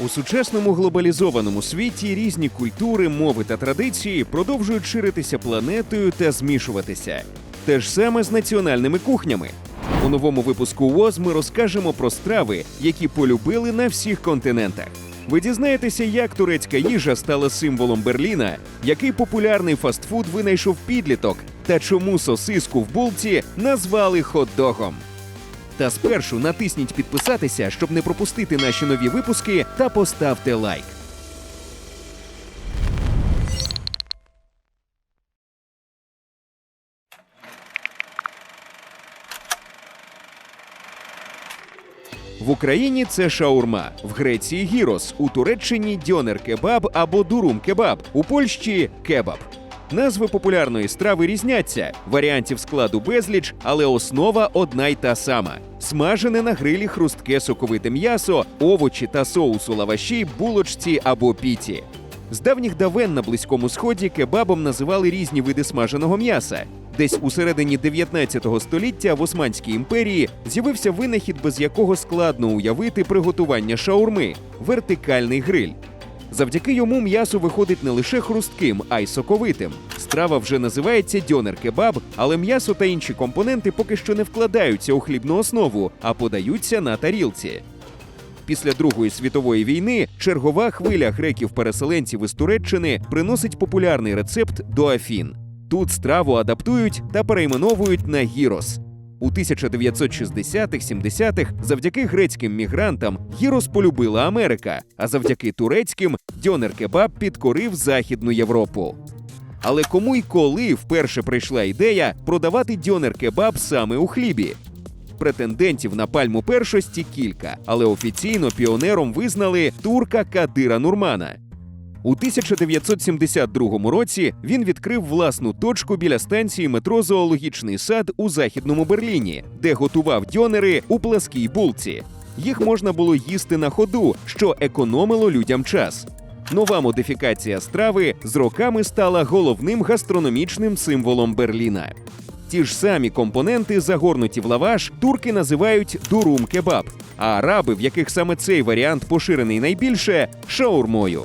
У сучасному глобалізованому світі різні культури, мови та традиції продовжують ширитися планетою та змішуватися. Те ж саме з національними кухнями. У новому випуску ВОЗ ми розкажемо про страви, які полюбили на всіх континентах. Ви дізнаєтеся, як турецька їжа стала символом Берліна, який популярний фастфуд винайшов підліток, та чому сосиску в булці назвали хот-догом. Та спершу натисніть підписатися, щоб не пропустити наші нові випуски, та поставте лайк. В Україні це шаурма, в Греції гірос, у Туреччині дьонер кебаб або дурум кебаб, у Польщі кебаб. Назви популярної страви різняться, варіантів складу безліч, але основа одна й та сама: смажене на грилі хрустке соковите м'ясо, овочі та соус у лаваші, булочці або піті. З давніх давен на Близькому Сході кебабом називали різні види смаженого м'яса. Десь у середині 19 століття в Османській імперії з'явився винахід, без якого складно уявити приготування шаурми вертикальний гриль. Завдяки йому м'ясо виходить не лише хрустким, а й соковитим. Страва вже називається дьонер-кебаб, але м'ясо та інші компоненти поки що не вкладаються у хлібну основу, а подаються на тарілці. Після Другої світової війни чергова хвиля греків-переселенців із Туреччини приносить популярний рецепт до Афін. Тут страву адаптують та перейменовують на гірос. У 1960-70-х завдяки грецьким мігрантам гірос полюбила Америка, а завдяки турецьким дьонер-кебаб підкорив Західну Європу. Але кому й коли вперше прийшла ідея продавати дьонер-кебаб саме у хлібі? Претендентів на пальму першості кілька, але офіційно піонером визнали турка Кадира Нурмана. У 1972 році він відкрив власну точку біля станції метро Зоологічний сад у західному Берліні, де готував дьонери у пласкій булці. Їх можна було їсти на ходу, що економило людям час. Нова модифікація страви з роками стала головним гастрономічним символом Берліна. Ті ж самі компоненти, загорнуті в лаваш, турки називають дурум кебаб, а араби, в яких саме цей варіант поширений найбільше, шаурмою.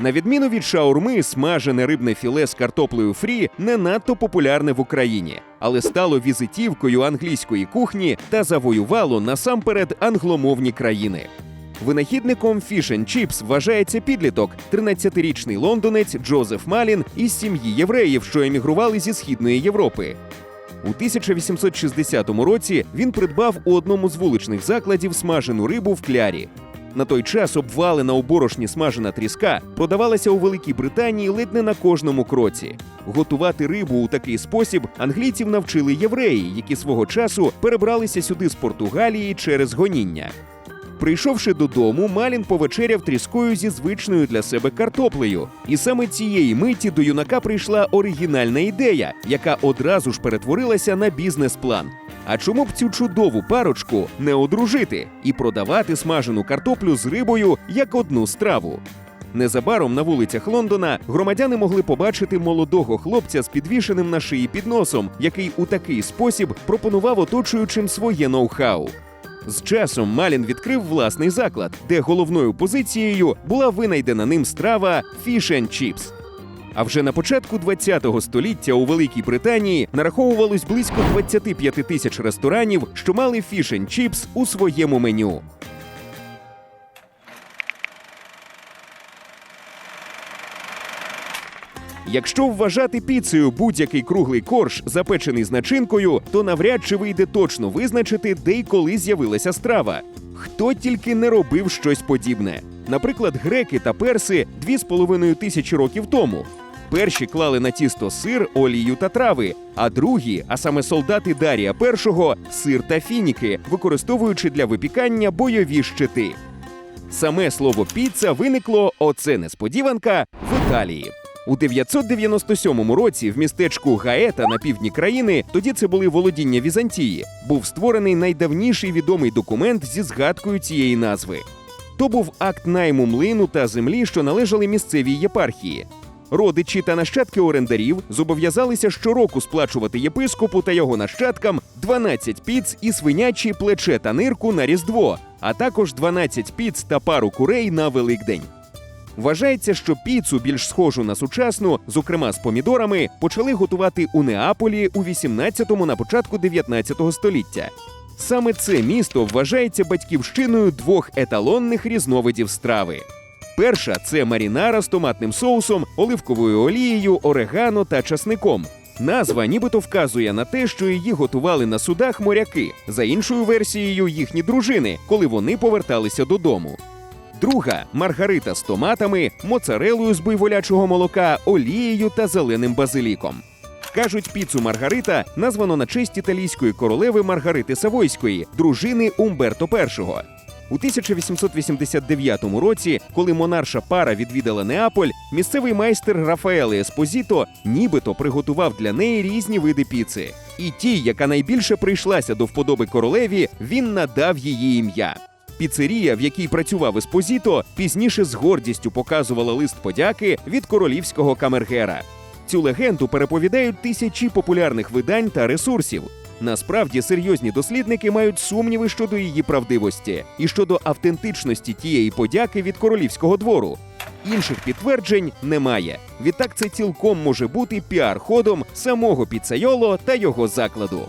На відміну від шаурми, смажене рибне філе з картоплею фрі не надто популярне в Україні, але стало візитівкою англійської кухні та завоювало насамперед англомовні країни. Винахідником and Chips вважається підліток, 13-річний лондонець Джозеф Малін із сім'ї євреїв, що емігрували зі східної Європи. У 1860 році він придбав у одному з вуличних закладів смажену рибу в клярі. На той час обвалена у борошні смажена тріска продавалася у Великій Британії ледь не на кожному кроці. Готувати рибу у такий спосіб англійців навчили євреї, які свого часу перебралися сюди з Португалії через гоніння. Прийшовши додому, Малін повечеряв тріскою зі звичною для себе картоплею. І саме цієї миті до юнака прийшла оригінальна ідея, яка одразу ж перетворилася на бізнес-план. А чому б цю чудову парочку не одружити і продавати смажену картоплю з рибою як одну страву? Незабаром на вулицях Лондона громадяни могли побачити молодого хлопця з підвішеним на шиї підносом, який у такий спосіб пропонував оточуючим своє ноу-хау. З часом Малін відкрив власний заклад, де головною позицією була винайдена ним страва «Fish and Chips». А вже на початку ХХ століття у Великій Британії нараховувалось близько 25 тисяч ресторанів, що мали «Fish and Chips» у своєму меню. Якщо вважати піцею будь-який круглий корж, запечений з начинкою, то навряд чи вийде точно визначити, де й коли з'явилася страва. Хто тільки не робив щось подібне. Наприклад, греки та перси дві з половиною тисячі років тому. Перші клали на тісто сир, олію та трави, а другі, а саме солдати Дарія І, сир та фініки, використовуючи для випікання бойові щити. Саме слово піца виникло оце несподіванка в Італії. У 997 році в містечку Гаета на півдні країни, тоді це були володіння Візантії, був створений найдавніший відомий документ зі згадкою цієї назви. То був акт найму млину та землі, що належали місцевій єпархії. Родичі та нащадки орендарів зобов'язалися щороку сплачувати єпископу та його нащадкам 12 піц і свинячі плече та нирку на Різдво, а також 12 піц та пару курей на Великдень. Вважається, що піцу більш схожу на сучасну, зокрема з помідорами, почали готувати у Неаполі у 18-му на початку 19 століття. Саме це місто вважається батьківщиною двох еталонних різновидів страви. Перша це марінара з томатним соусом, оливковою олією, орегано та часником. Назва нібито вказує на те, що її готували на судах моряки, за іншою версією їхні дружини, коли вони поверталися додому. Друга маргарита з томатами, моцарелою з буйволячого молока, олією та зеленим базиліком. Кажуть, піцу Маргарита названо на честь італійської королеви Маргарити Савойської, дружини Умберто І. У 1889 році, коли монарша пара відвідала Неаполь, місцевий майстер Рафаеле Еспозіто нібито приготував для неї різні види піци. І тій, яка найбільше прийшлася до вподоби королеві, він надав її ім'я. Піцерія, в якій працював Еспозіто, пізніше з гордістю показувала лист подяки від королівського камергера. Цю легенду переповідають тисячі популярних видань та ресурсів. Насправді серйозні дослідники мають сумніви щодо її правдивості і щодо автентичності тієї подяки від королівського двору. Інших підтверджень немає. Відтак це цілком може бути піар-ходом самого піцайоло та його закладу.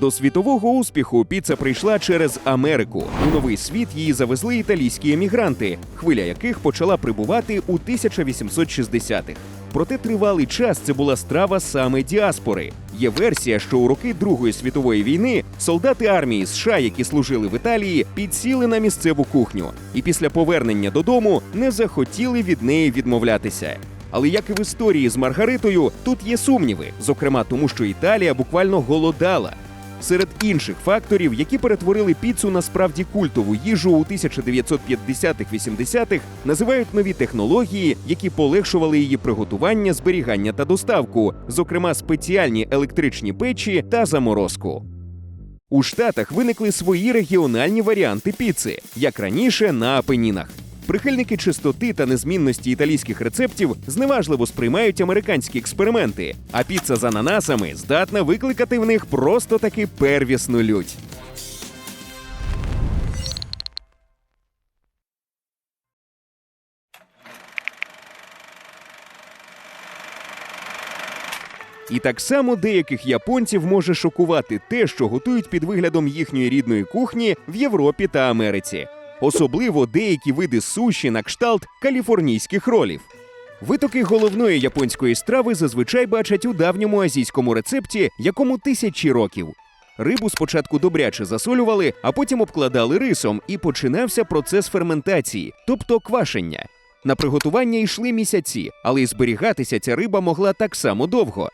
До світового успіху піца прийшла через Америку. У новий світ її завезли італійські емігранти, хвиля яких почала прибувати у 1860-х. Проте тривалий час це була страва саме діаспори. Є версія, що у роки Другої світової війни солдати армії США, які служили в Італії, підсіли на місцеву кухню і після повернення додому не захотіли від неї відмовлятися. Але як і в історії з Маргаритою, тут є сумніви, зокрема тому, що Італія буквально голодала. Серед інших факторів, які перетворили піцу на справді культову їжу у 1950-80-х, називають нові технології, які полегшували її приготування, зберігання та доставку, зокрема спеціальні електричні печі та заморозку. У Штатах виникли свої регіональні варіанти піци, як раніше на Апенінах. Прихильники чистоти та незмінності італійських рецептів зневажливо сприймають американські експерименти, а піца з ананасами здатна викликати в них просто таки первісну лють. І так само деяких японців може шокувати те, що готують під виглядом їхньої рідної кухні в Європі та Америці особливо деякі види суші на кшталт каліфорнійських ролів. Витоки головної японської страви зазвичай бачать у давньому азійському рецепті, якому тисячі років. Рибу спочатку добряче засолювали, а потім обкладали рисом, і починався процес ферментації, тобто квашення. На приготування йшли місяці, але й зберігатися ця риба могла так само довго.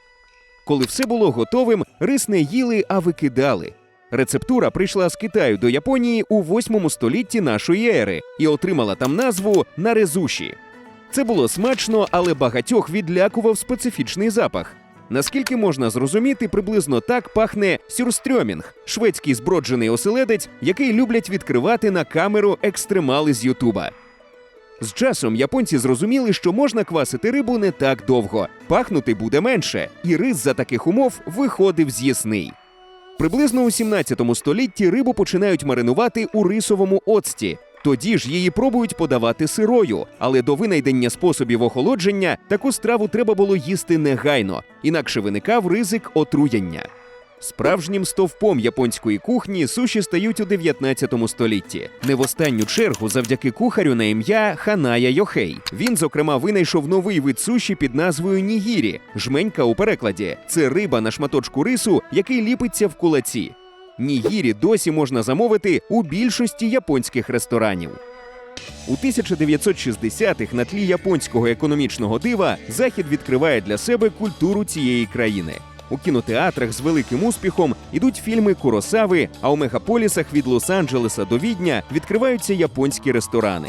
Коли все було готовим, рис не їли, а викидали. Рецептура прийшла з Китаю до Японії у 8 столітті нашої ери і отримала там назву нарезуші. Це було смачно, але багатьох відлякував специфічний запах. Наскільки можна зрозуміти, приблизно так пахне сюрстрьомінг – шведський зброджений оселедець, який люблять відкривати на камеру екстремали з Ютуба. З часом японці зрозуміли, що можна квасити рибу не так довго, пахнути буде менше, і рис за таких умов виходив з'ясний. Приблизно у 17 столітті рибу починають маринувати у рисовому оцті. Тоді ж її пробують подавати сирою, але до винайдення способів охолодження таку страву треба було їсти негайно, інакше виникав ризик отруєння. Справжнім стовпом японської кухні суші стають у 19 столітті. Не в останню чергу завдяки кухарю на ім'я Ханая Йохей. Він, зокрема, винайшов новий вид суші під назвою Нігірі жменька у перекладі. Це риба на шматочку рису, який ліпиться в кулаці. Нігірі досі можна замовити у більшості японських ресторанів. У 1960-х на тлі японського економічного дива захід відкриває для себе культуру цієї країни. У кінотеатрах з великим успіхом ідуть фільми Куросави, а у мегаполісах від Лос-Анджелеса до Відня відкриваються японські ресторани.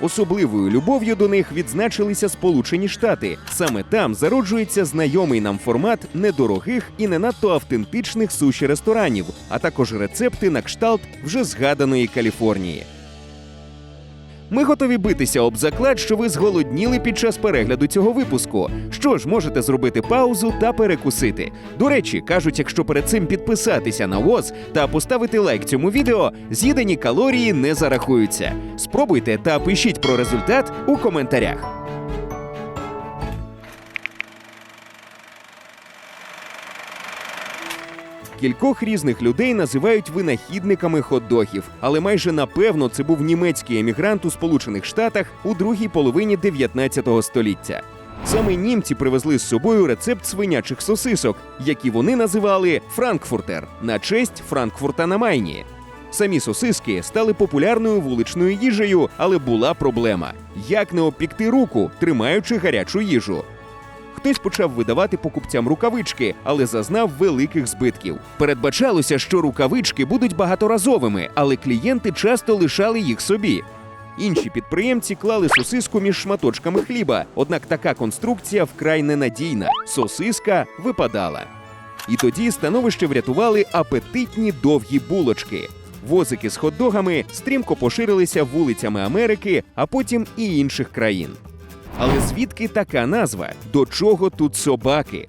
Особливою любов'ю до них відзначилися Сполучені Штати. Саме там зароджується знайомий нам формат недорогих і не надто автентичних суші ресторанів, а також рецепти на кшталт вже згаданої Каліфорнії. Ми готові битися об заклад, що ви зголодніли під час перегляду цього випуску. Що ж, можете зробити паузу та перекусити. До речі, кажуть, якщо перед цим підписатися на ВОЗ та поставити лайк цьому відео, з'їдені калорії не зарахуються. Спробуйте та пишіть про результат у коментарях. Кількох різних людей називають винахідниками хот-догів, але майже напевно це був німецький емігрант у Сполучених Штатах у другій половині 19 століття. Саме німці привезли з собою рецепт свинячих сосисок, які вони називали Франкфуртер на честь Франкфурта на Майні. Самі сосиски стали популярною вуличною їжею, але була проблема: як не обпікти руку, тримаючи гарячу їжу. Хтось почав видавати покупцям рукавички, але зазнав великих збитків. Передбачалося, що рукавички будуть багаторазовими, але клієнти часто лишали їх собі. Інші підприємці клали сосиску між шматочками хліба, однак така конструкція вкрай ненадійна. Сосиска випадала. І тоді становище врятували апетитні довгі булочки. Возики з хот-догами стрімко поширилися вулицями Америки, а потім і інших країн. Але звідки така назва? До чого тут собаки?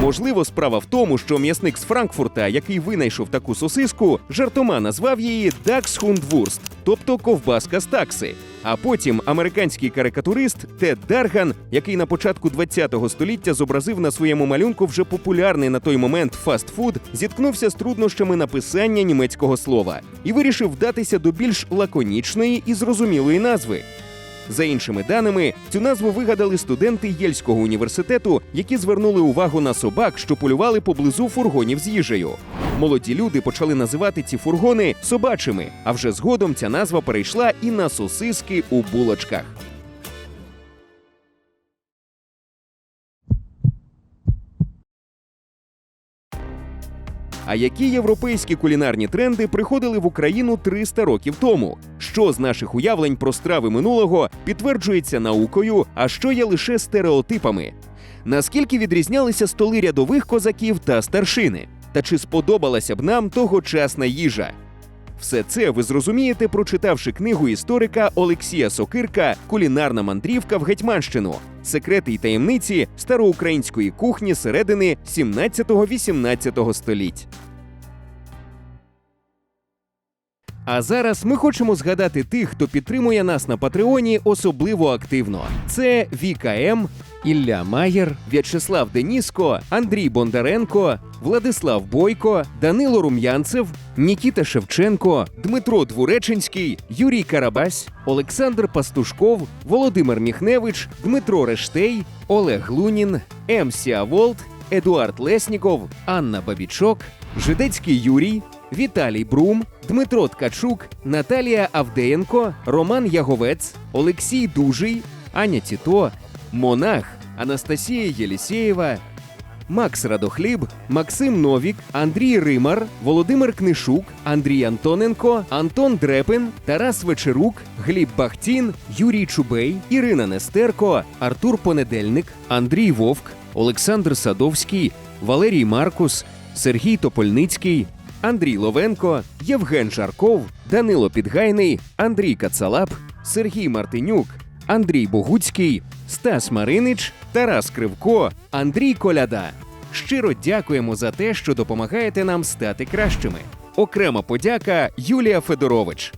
Можливо, справа в тому, що м'ясник з Франкфурта, який винайшов таку сосиску, жартома назвав її Даксхундвурст, тобто ковбаска з такси. А потім американський карикатурист Тед Дарган, який на початку ХХ століття зобразив на своєму малюнку вже популярний на той момент фастфуд, зіткнувся з труднощами написання німецького слова і вирішив вдатися до більш лаконічної і зрозумілої назви. За іншими даними, цю назву вигадали студенти Єльського університету, які звернули увагу на собак, що полювали поблизу фургонів з їжею. Молоді люди почали називати ці фургони собачими, а вже згодом ця назва перейшла і на сосиски у булочках. А які європейські кулінарні тренди приходили в Україну 300 років тому? Що з наших уявлень про страви минулого підтверджується наукою, а що є лише стереотипами? Наскільки відрізнялися столи рядових козаків та старшини? Та чи сподобалася б нам тогочасна їжа? Все це ви зрозумієте, прочитавши книгу історика Олексія Сокирка Кулінарна мандрівка в Гетьманщину. Секрети й таємниці староукраїнської кухні середини 17-18 століть. А зараз ми хочемо згадати тих, хто підтримує нас на Патреоні особливо активно. Це Віка М, Ілля Маєр, В'ячеслав Деніско, Андрій Бондаренко, Владислав Бойко, Данило Рум'янцев, Нікіта Шевченко, Дмитро Двуреченський, Юрій Карабась, Олександр Пастушков, Володимир Міхневич, Дмитро Рештей, Олег Лунін, М. Сіаволт, Едуард Лесніков, Анна Бабічок, Жидецький Юрій, Віталій Брум, Дмитро Ткачук, Наталія Авдеєнко, Роман Яговець, Олексій Дужий, Аня Тіто, Монах, Анастасія Єлісєєва, Макс Радохліб, Максим Новік, Андрій Римар, Володимир Книшук, Андрій Антоненко, Антон Дрепин, Тарас Вечерук, Гліб Бахтін, Юрій Чубей, Ірина Нестерко, Артур Понедельник, Андрій Вовк, Олександр Садовський, Валерій Маркус, Сергій Топольницький, Андрій Ловенко, Євген Жарков, Данило Підгайний, Андрій Кацалап, Сергій Мартинюк, Андрій Богуцький, Стас Маринич, Тарас Кривко, Андрій Коляда. Щиро дякуємо за те, що допомагаєте нам стати кращими. Окрема подяка Юлія Федорович.